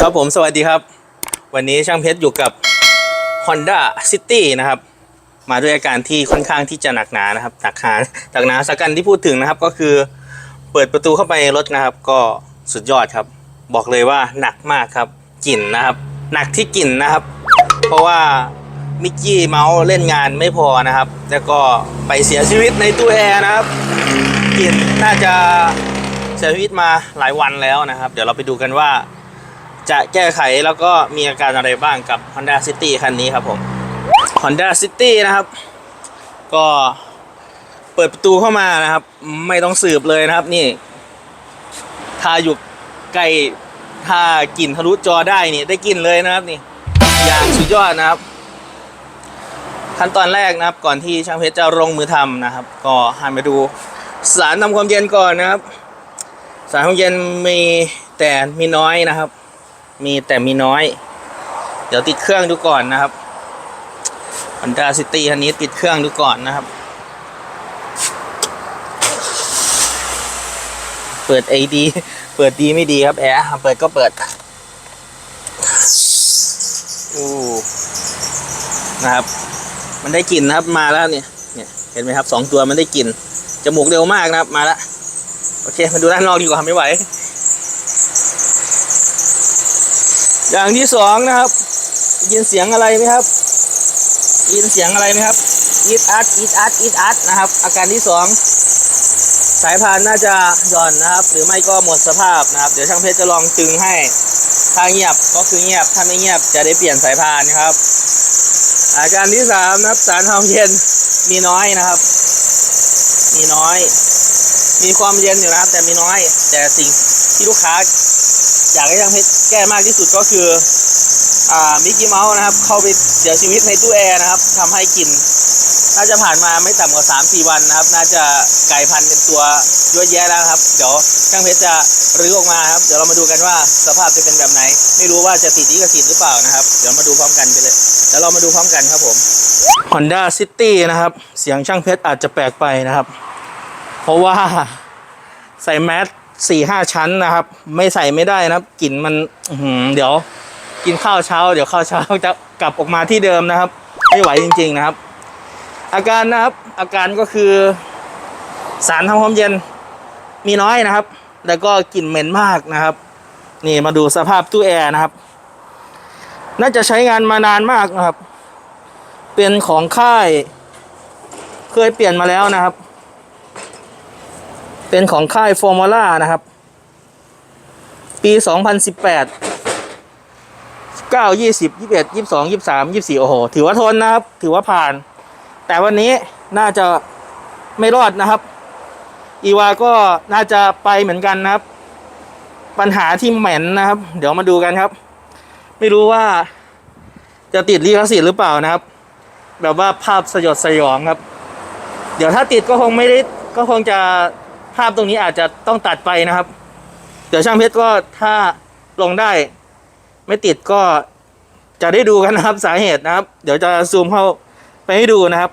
ครับผมสวัสดีครับ วันนี้ช่างเพชรอยู่กับ Honda City นะครับ มาด้วยอาการที่ค่อนข้างที่จะหนักหนานะครับหนักหนาหนักหนาสักกันที่พูดถึงนะครับ ก็คือเปิดประตูเข้าไปรถนะครับ ก็สุดยอดครับ บอกเลยว่าหนักมากครับกลิ่นนะครับ หนักที่กลิ่นนะครับ เพราะว่ามิกกี้เมาส์เล่นงานไม่พอนะครับ แล้วก็ไปเสียชีวิตในตู้แอร์นะครับกลิ่นน่าจะเสียชีวิตมาหลายวันแล้วนะครับ เดี๋ยวเราไปดูกันว่า จะแก้ไขแล้วก็มีอาการอะไรบ้างกับ Honda City คันนี้ครับผม Honda City นะครับ ก็เปิดประตูเข้ามานะครับ ไม่ต้องสืบเลยนะครับนี่ ถ้าอยู่ใกล้ถ้ากลิ่นทะลุจอได้นี่ได้กลิ่นเลยนะครับนี่อย่างสุดยอดนะครับ ขั้นตอนแรกนะครับ ก่อนที่ช่างเพชรจะลงมือทำนะครับ ก็หันมาดูสารทำความเย็นก่อนนะครับ สารความเย็นมีแต่มีน้อยนะครับ มีแต่มีน้อย เดี๋ยวติดเครื่องดูก่อนนะครับ Honda City คันนี้ติดเครื่องดูก่อนนะครับ เปิด AD เปิดดีไม่ดีครับแอร์เปิดก็เปิดอู้นะครับ มันได้กลิ่นนะครับมาแล้วเนี่ยเนี่ยเห็นไหมครับสองตัวมันได้กลิ่นจมูกเร็วมากนะครับมาแล้วโอเคมาดูด้านนอกดีกว่าไม่ไหว อย่างที่สองนะครับยินเสียงอะไรไหมครับยินเสียงอะไรไหมครับอีดอัดอีดอัดอีดอัดนะครับ อาการที่สองสายพานน่าจะหย่อนนะครับ หรือไม่ก็หมดสภาพนะครับ เดี๋ยวช่างเพชรจะลองตึงให้ถ้าเงียบก็คือเงียบถ้าไม่เงียบจะได้เปลี่ยนสายพานนะครับ อาการที่สามนะครับสารทำเย็นมีน้อยนะครับ มีน้อย มีความเย็นอยู่นะครับ แต่มีน้อย แต่สิ่งที่ลูกค้า อยากให้ช่างเพชรแก้มากที่สุดก็คืออ่ามิกกี้เมาส์นะครับ เข้าไปเสียชีวิตในตู้แอร์นะครับทำให้กลิ่นน่าจะผ่านมาไม่ต่ำกว่า 3 4 วันนะครับ น่าจะไกลายพันเป็นตัวเยอะแยะแล้วครับ เดี๋ยวช่างเพชรจะรื้อออกมาครับ เดี๋ยวเรามาดูกันว่าสภาพจะเป็นแบบไหน ไม่รู้ว่าจะติดลิขสิทธิ์หรือเปล่านะครับ เดี๋ยวมาดูพร้อมกันไปเลย เดี๋ยวเรามาดูพร้อมกันครับผม Honda City นะครับ เสียงช่างเพชรอาจจะแปลกไปนะครับ เพราะว่าใส่แมสสี่ห้าชั้นนะครับ ไม่ใส่ไม่ได้นะครับกลิ่นมันเดี๋ยวกินข้าวเช้า เดี๋ยวข้าวเช้าจะกลับออกมาที่เดิมนะครับ ไม่ไหวจริง ๆนะครับ อาการนะครับ อาการก็คือ สารทำความเย็นมีน้อยนะครับ แล้วก็กลิ่นเหม็นมากนะครับ นี่มาดูสภาพตู้แอร์นะครับ น่าจะใช้งานมานานมากนะครับ เป็นของค่าย เคยเปลี่ยนมาแล้วนะครับ เป็นของค่ายฟอร์มูล่านะครับ ปี 2018 9 20 21 22 23 24 โอ้โห ถือว่าทนนะครับ ถือว่าผ่าน แต่วันนี้น่าจะไม่รอดนะครับ อีวาก็น่าจะไปเหมือนกันนะครับ ปัญหาที่เหม็นนะครับ เดี๋ยวมาดูกันครับ ไม่รู้ว่าจะติดลิขสิทธิ์หรือเปล่านะครับ แบบว่าภาพสยดสยองครับ เดี๋ยวถ้าติดก็คงไม่ได้ก็คงจะ ภาพตรงนี้อาจจะต้องตัดไปนะครับ เดี๋ยวช่างเพชรก็ถ้าลงได้ ไม่ติดก็จะได้ดูกันนะครับสาเหตุนะครับ เดี๋ยวจะซูมเข้าไปให้ดูนะครับ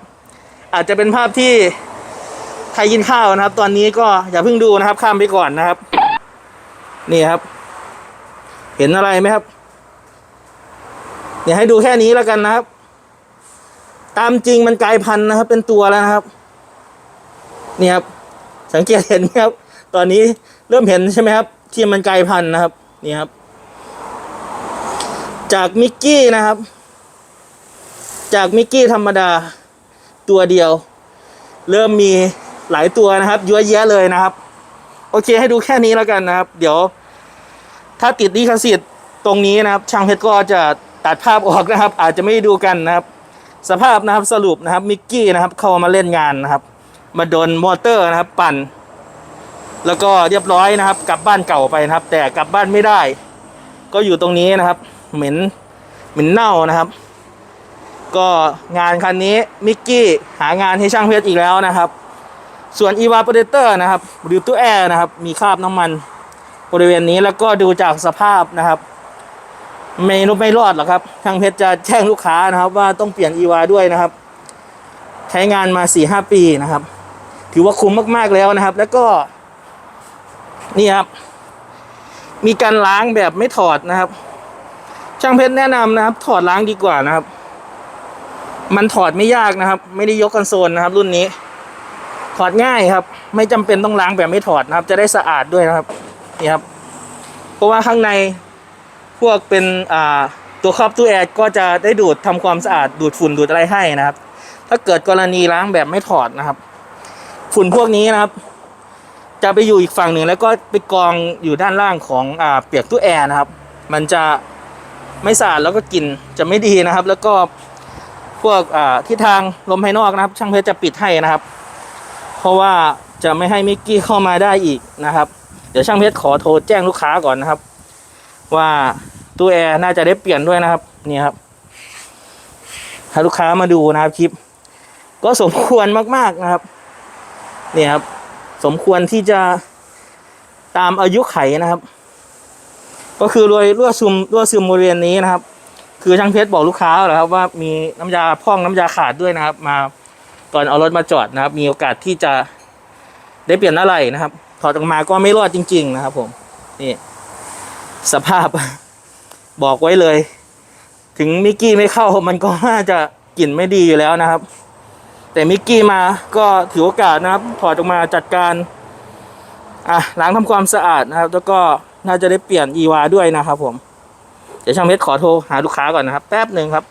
อาจจะเป็นภาพที่ใครกินข้าวนะครับ ตอนนี้ก็อย่าเพิ่งดูนะครับ ข้ามไปก่อนนะครับ นี่ครับ เห็นอะไรไหมครับเดี๋ยวให้ดูแค่นี้แล้วกันนะครับ ตามจริงมันกลายพันธุ์นะครับ เป็นตัวแล้วนะครับ นี่ครับ สังเกตเห็นไหมครับ ตอนนี้เริ่มเห็นใช่ไหมครับ ที่มันกลายพันธุ์นะครับ นี่ครับ จากมิกกี้นะครับ จากมิกกี้ธรรมดาตัวเดียว เริ่มมีหลายตัวนะครับเยอะแยะเลยนะครับ โอเคให้ดูแค่นี้แล้วกันนะครับ เดี๋ยว ถ้าติดลิขสิทธิ์ตรงนี้นะครับ ช่างเพชรก็จะตัดภาพออกนะครับ อาจจะไม่ด้ดูกันนะครับ สภาพนะครับสรุปนะครับมิกกี้นะครับ เข้ามาเล่นงานนะครับ มาโดนมอเตอร์นะครับ ปั่น แล้วก็เรียบร้อยนะครับ กลับบ้านเก่าไปนะครับ แต่กลับบ้านไม่ได้ ก็อยู่ตรงนี้นะครับ เหม็นเหม็นเน่านะครับ ก็งานคันนี้มิกกี้หางานให้ช่างเพชรอีกแล้วนะครับ ส่วน e v a p o r a t o r นะครับหรือตู้แอร์นะครับ มีคราบน้ำมันบริเวณนี้แล้วก็ดูจากสภาพนะครับ ไม่รู้ไม่รอดหรอกครับช่างเพชรจะแจ้งลูกค้านะครับ ว่าต้องเปลี่ยน e v a ด้วยนะครับ ใช้งานมา4ี่ห้าปีนะครับ ถือว่าคุ้มมากๆแล้วนะครับ แล้วก็นี่ครับ มีการล้างแบบไม่ถอดนะครับ ช่างเพชรแนะนำนะครับ ถอดล้างดีกว่านะครับ มันถอดไม่ยากนะครับ ไม่ได้ยกคอนโซลนะครับ รุ่นนี้ ถอดง่ายครับ ไม่จำเป็นต้องล้างแบบไม่ถอดนะครับ จะได้สะอาดด้วยนะครับนี่ครับ เพราะว่าข้างในพวกเป็นอ่าตัวครอบตู้แอร์ก็จะได้ดูดทำความสะอาดดูดฝุ่นดูดอะไรให้นะครับ ถ้าเกิดกรณีล้างแบบไม่ถอดนะครับ ฝุ่นพวกนี้นะครับ จะไปอยู่อีกฝั่งหนึ่งแล้วก็ไปกองอยู่ด้านล่างของอ่าเปียกตู้แอร์นะครับ มันจะไม่สะอาดแล้วก็กลิ่นจะไม่ดีนะครับ แล้วก็พวกอ่าทิศทางลมภายนอกนะครับ ช่างเพชรจะปิดให้นะครับ เพราะว่าจะไม่ให้มิกกี้เข้ามาได้อีกนะครับ เดี๋ยวช่างเพชรขอโทรแจ้งลูกค้าก่อนนะครับ ว่าตู้แอร์น่าจะได้เปลี่ยนด้วยนะครับนี่ครับถ้าลูกค้ามาดูนะครับคลิป ก็สมควรมากๆนะครับ นี่ครับ สมควรที่จะตามอายุไขนะครับ ก็คือรวยรั่วซึมรั่วซึมบริเวณนี้นะครับ คือช่างเพชรบอกลูกค้าแล้วครับ ว่ามีน้ำยาพ่องน้ำยาขาดด้วยนะครับ มาตอนเอารถมาจอดนะครับ มีโอกาสที่จะได้เปลี่ยนอะไรนะครับถอดออกมาก็ไม่รอดจริง ๆ นะครับ ผมนี่สภาพบอกไว้เลย ถึงมิกกี้ไม่เข้ามันก็น่าจะกลิ่นไม่ดีอยู่แล้วนะครับ แต่มิกกี้มาก็ถือโอกาสนะครับถอดออกมาจัดการอะล้างทำความสะอาดนะครับ แล้วก็น่าจะได้เปลี่ยนอีวาด้วยนะครับผม เดี๋ยวช่างเพชรขอโทรหาลูกค้าก่อนนะครับ แป๊บหนึ่งครับ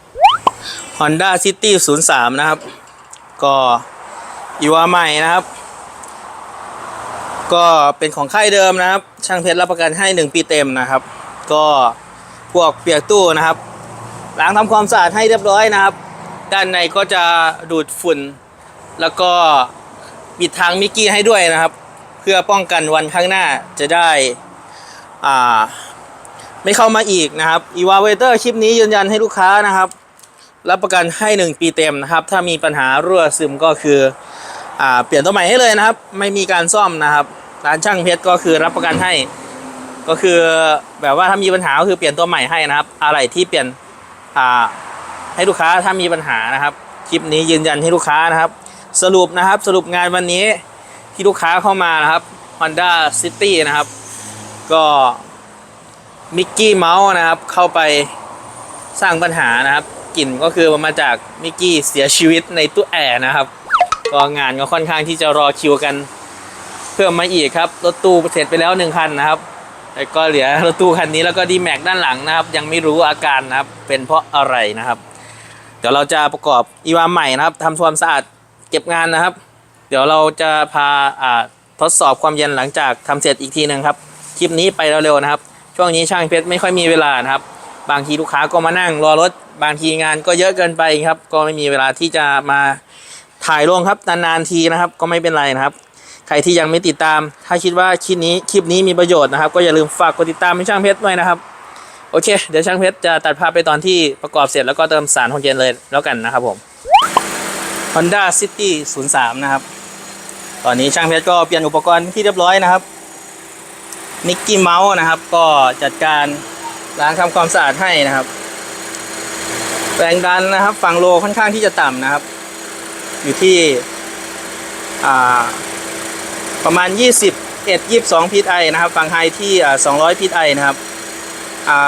Honda City 03 นะครับ ก็อีวาใหม่นะครับ ก็เป็นของค่ายเดิมนะครับ ช่างเพชรรับประกันให้ 1 ปีเต็มนะครับ ก็พวกเปียกตู้นะครับล้างทำความสะอาดให้เรียบร้อยนะครับ ด้านในก็จะดูดฝุ่น แล้วก็ปิดทางมิกกี้ให้ด้วยนะครับ เพื่อป้องกันวันข้างหน้าจะได้อ่าไม่เข้ามาอีกนะครับ e v a v a t o r คลิปนี้ยืนยันให้ลูกค้านะครับ รับประกันให้ 1 ปีเต็มนะครับ ถ้ามีปัญหารั่วซึมก็คืออ่าเปลี่ยนตัวใหม่ให้เลยนะครับ ไม่มีการซ่อมนะครับร้านช่างเพชรก็คือรับประกันให้ ก็คือแบบว่าถ้ามีปัญหาก็คือเปลี่ยนตัวใหม่ให้นะครับ อะไรที่เปลี่ยนอ่า ให้ลูกค้าถ้ามีปัญหานะครับคลิปนี้ยืนยันให้ลูกค้านะครับ สรุปนะครับสรุปงานวันนี้ที่ลูกค้าเข้ามานะครับ Honda City นะครับ ก็มิกกี้เมาส์นะครับเข้าไปสร้างปัญหานะครับกลิ่นก็คือมาจากมิกกี้เสียชีวิตในตู้แอร์นะครับก็งานก็ค่อนข้างที่จะรอคิวกัน เพิ่มมาอีกครับรถตู้เสร็จไปแล้วหนึ่งคันนะครับแล้วก็เหลือรถตู้คันนี้แล้วก็ดีแม็กด้านหลังนะครับ ยังไม่รู้อาการนะครับเป็นเพราะอะไรนะครับ ดี๋ยวเราจะประกอบอีวาใหม่นะครับทำความสะอาดเก็บงานนะครับ เดี๋ยวเราจะพาอ่าทดสอบความเย็นหลังจากทำเสร็จอีกทีหนึ่งครับ คลิปนี้ไปเร็วๆนะครับ ช่วงนี้ช่างเพชรไม่ค่อยมีเวลานะครับ บางทีลูกค้าก็มานั่งรอรถ บางทีงานก็เยอะเกินไปครับ ก็ไม่มีเวลาที่จะมาถ่ายลงครับนานๆทีนะครับ ก็ไม่เป็นไรนะครับ ใครที่ยังไม่ติดตาม ถ้าคิดว่าคลิปนี้คลิปนี้มีประโยชน์นะครับ ก็อย่าลืมฝากกดติดตามให้ช่างเพชรด้วยนะครับ โอเค เดี๋ยวช่างเพชรจะตัดภาพไปตอนที่ประกอบเสร็จแล้วก็เติมสารความเย็นเลยแล้วกันนะครับผม Honda City 03 นะครับ ตอนนี้ช่างเพชรก็เปลี่ยนอุปกรณ์ที่เรียบร้อยนะครับมิกกี้เมาส์นะครับ ก็จัดการล้างทำความสะอาดให้นะครับแรงดันนะครับฝั่งโลค่อนข้างที่จะต่ำนะครับ อยู่ที่ประมาณ 21 22พีไอนะครับฝั่งไฮที่ 200พีไอนะครับ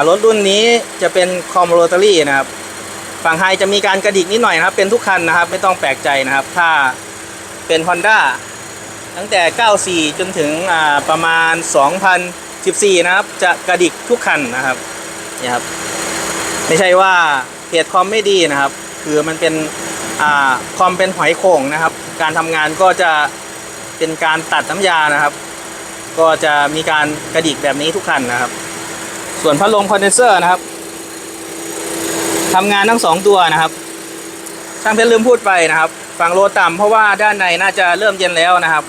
รถรุ่นนี้จะเป็นคอมโรตารี่นะครับ ฝั่งไฮจะมีการกระดิกนิดหน่อยนะครับ เป็นทุกคันนะครับ ไม่ต้องแปลกใจนะครับ ถ้าเป็น Honda ตั้งแต่ 94 จนถึงประมาณ 2014 นะครับ จะกระดิกทุกคันนะครับนี่ครับ ไม่ใช่ว่าเพจคอมไม่ดีนะครับ คือมันเป็นอคอมเป็นหอยโข่งนะครับ การทำงานก็จะเป็นการตัดน้ำยานะครับ ก็จะมีการกระดิกแบบนี้ทุกคันนะครับ ส่วนพัดลมคอนเดนเซอร์นะครับทำงานทั้งสองตัวนะครับช่างเพชรลืมพูดไปนะครับ ฝั่งโลต่ำเพราะว่าด้านในน่าจะเริ่มเย็นแล้วนะครับ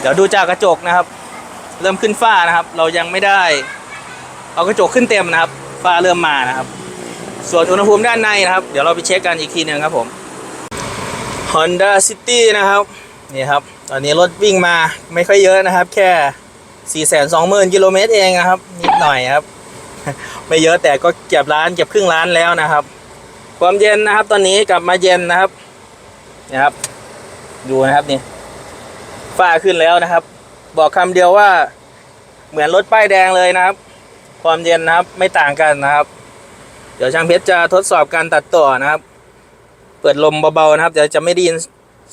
เดี๋ยวดูจากกระจกนะครับ เริ่มขึ้นฝ้านะครับ เรายังไม่ได้ เอากระจกขึ้นเต็มนะครับ ฝ้าเริ่มมานะครับ ส่วนอุณหภูมิด้านในนะครับ เดี๋ยวเราไปเช็คกันอีกทีหนึ่งครับผม Honda City นะครับนี่ครับ ตอนนี้รถวิ่งมาไม่ค่อยเยอะนะครับ แค่ 4 2 0 0 0 0กิโลเมตรเองนะครับ นิดหน่อยครับ ไม่เยอะแต่ก็เก็บร้านเก็บครึ่งร้านแล้วนะครับ ความเย็นนะครับ ตอนนี้กลับมาเย็นนะครับนะครับ ดูนะครับนี่ฝ้าขึ้นแล้วนะครับ บอกคำเดียวว่า เหมือนรถป้ายแดงเลยนะครับคความเย็นนะครับไม่ต่างกันนะครับ เดี๋ยวช่างเพชรจะทดสอบการตัดต่อนะครับ เปิดลมเบาๆนะครับเดี๋ยวจะไม่ได้ยิน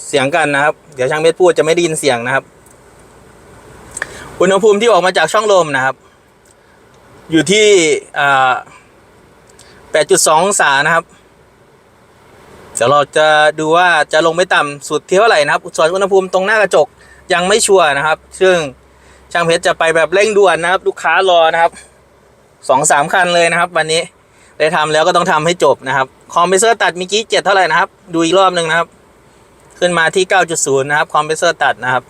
เสียงกันนะครับ เดี๋ยวช่างเพชรพูดจะไม่ได้ยินเสียงนะครับ อุณหภูมิที่ออกมาจากช่องลมนะครับ อยู่ที่อ่า8.2องศานะครับ เดี๋ยวเราจะดูว่าจะลงไม่ต่ำสุดเท่าไหร่นะครับ ส่วนอุณหภูมิตรงหน้ากระจกยังไม่ชัวร์นะครับ ซึ่งช่างเพชรจะไปแบบเร่งด่วนนะครับ ลูกค้ารอนะครับสองสามคันเลยนะครับ วันนี้ได้ทำแล้วก็ต้องทำให้จบนะครับ คอมเพรสเซอร์ตัดเมื่อกี้เจ็ดเท่าไหร่นะครับ ดูอีกรอบหนึ่งนะครับ ขึ้นมาที่9.0นะครับ คอมเพรสเซอร์ตัดนะครับ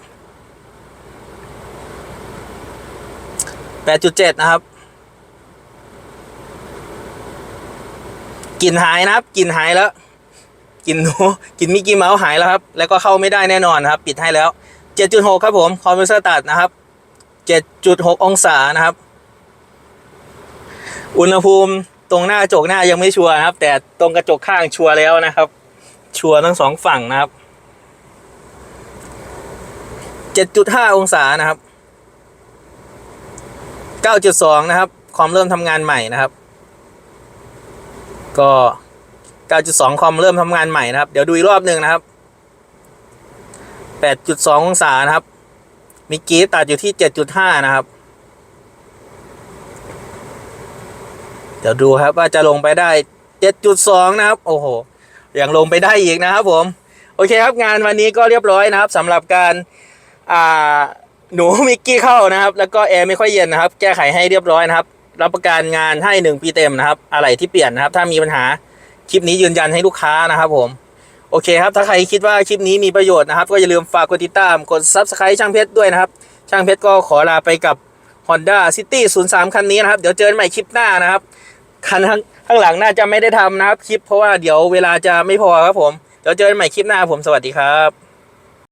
8.7นะครับกลิ่นหายนะครับกลิ่นหายแล้วกลิ่นหนูกลิ่นมิกกี้เมาส์หายแล้วครับ แล้วก็เข้าไม่ได้แน่นอนครับ ปิดให้แล้ว 7.6 ครับผมคอมเพรสเซอร์ตัดนะครับ 7.6 องศานะครับ อุณหภูมิตรงหน้ากระจกหน้ายังไม่ชัวร์นะครับ แต่ตรงกระจกข้างชัวร์แล้วนะครับ ชัวร์ทั้งสองฝั่งนะครับ 7.5 องศานะครับ 9.2 นะครับ คอมเริ่มทำงานใหม่นะครับ ก็ 9.2 คอมเริ่มทำงานใหม่นะครับ เดี๋ยวดูอีกรอบหนึ่งนะครับ 8.2 องศานะครับมิกกี้ตัดอยู่ที่ 7.5 นะครับ เดี๋ยวดูครับว่าจะลงไปได้ 7.2 นะครับ โอ้โห ยังลงไปได้อีกนะครับผม โอเคครับงานวันนี้ก็เรียบร้อยนะครับสำหรับการ อ่า หนูมิกกี้เข้านะครับ แล้วก็แอร์ไม่ค่อยเย็นนะครับ แก้ไขให้เรียบร้อยนะครับ รับประกันงานให้ 1 ปีเต็มนะครับ อะไรที่เปลี่ยนนะครับ ถ้ามีปัญหาคลิปนี้ยืนยันให้ลูกค้านะครับผม โอเคครับ ถ้าใครคิดว่าคลิปนี้มีประโยชน์นะครับ ก็อย่าลืมฝากกดติดตาม กด Subscribe ช่างเพชรด้วยนะครับ ช่างเพชรก็ขอลาไปกับ Honda City 03 คันนี้นะครับ เดี๋ยวเจอกันใหม่คลิปหน้านะครับ คันข้างข้างหลังน่าจะไม่ได้ทำนะครับคลิป เพราะว่าเดี๋ยวเวลาจะไม่พอครับผม เดี๋ยวเจอกันใหม่คลิปหน้าผม สวัสดีครับ